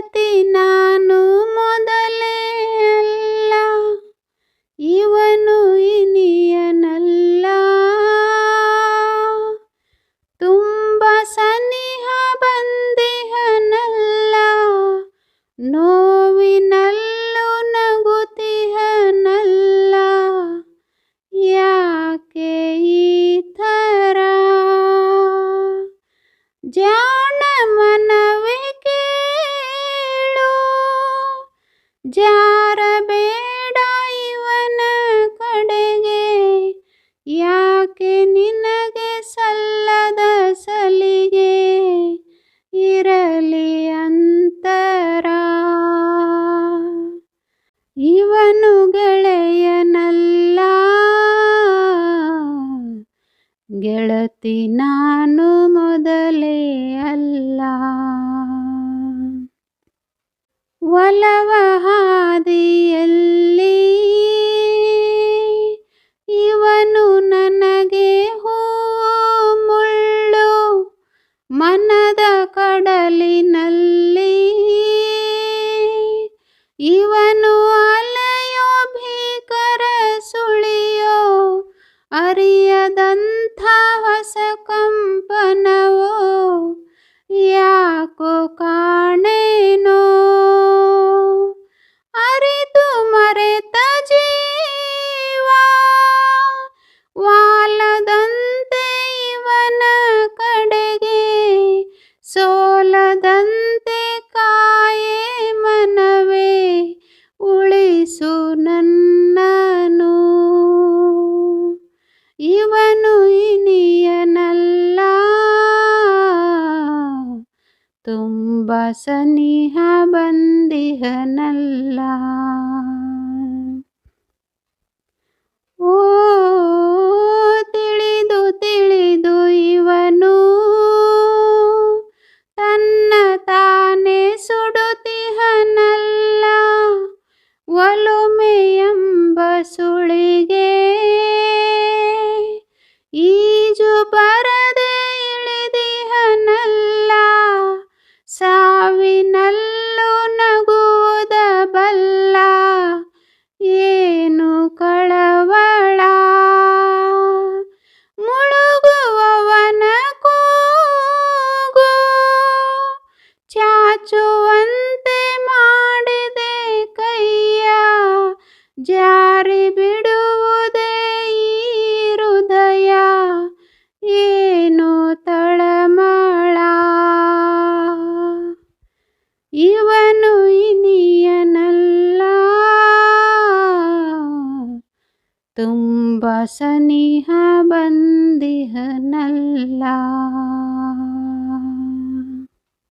ಜಗತ್ತಿನ ಜಾರ ಬೇಡ ಇವನ ಕಡೆಗೆ. ಯಾಕೆ ನಿನಗೆ ಸಲ್ಲದ ಸಲಿಗೆ? ಇರಲಿ ಅಂತರ. ಇವನು ಗೆಳೆಯನಲ್ಲ. ಗೆಳತಿ ನಾನು ಮೊದಲೇ ಅಲ್ಲ. ಒಲವ ಇವನು ಇನಿಯನಲ್ಲ. ತುಂಬ ಸನಿಹ ಬಂದಿಹನಲ್ಲ. ಓ ತಿಳಿದು ತಿಳಿದು ಇವನು ತನ್ನ ತಾನೇ ಸುಡುತ್ತಿಹನಲ್ಲ. ಒಲುಮೆಯೆಂಬ ಸುಳಿಗೆ ಈಜು ಬರದೆ ಇಳಿದಿಹನಲ್ಲ ಸಾವಿನಲ್ಲೂ ನಗುವುದ ಬಲ್ಲ ಏನು ಕಳವಳ? ಮುಳುಗುವವನ ಕೂಗು ಚಾಚುವಂತೆ ಮಾಡಿದೆ ಕೈಯ ಜಾರಿ ತುಂಬ ಸನಿಹ ಬಂದಿಹನಲ್ಲ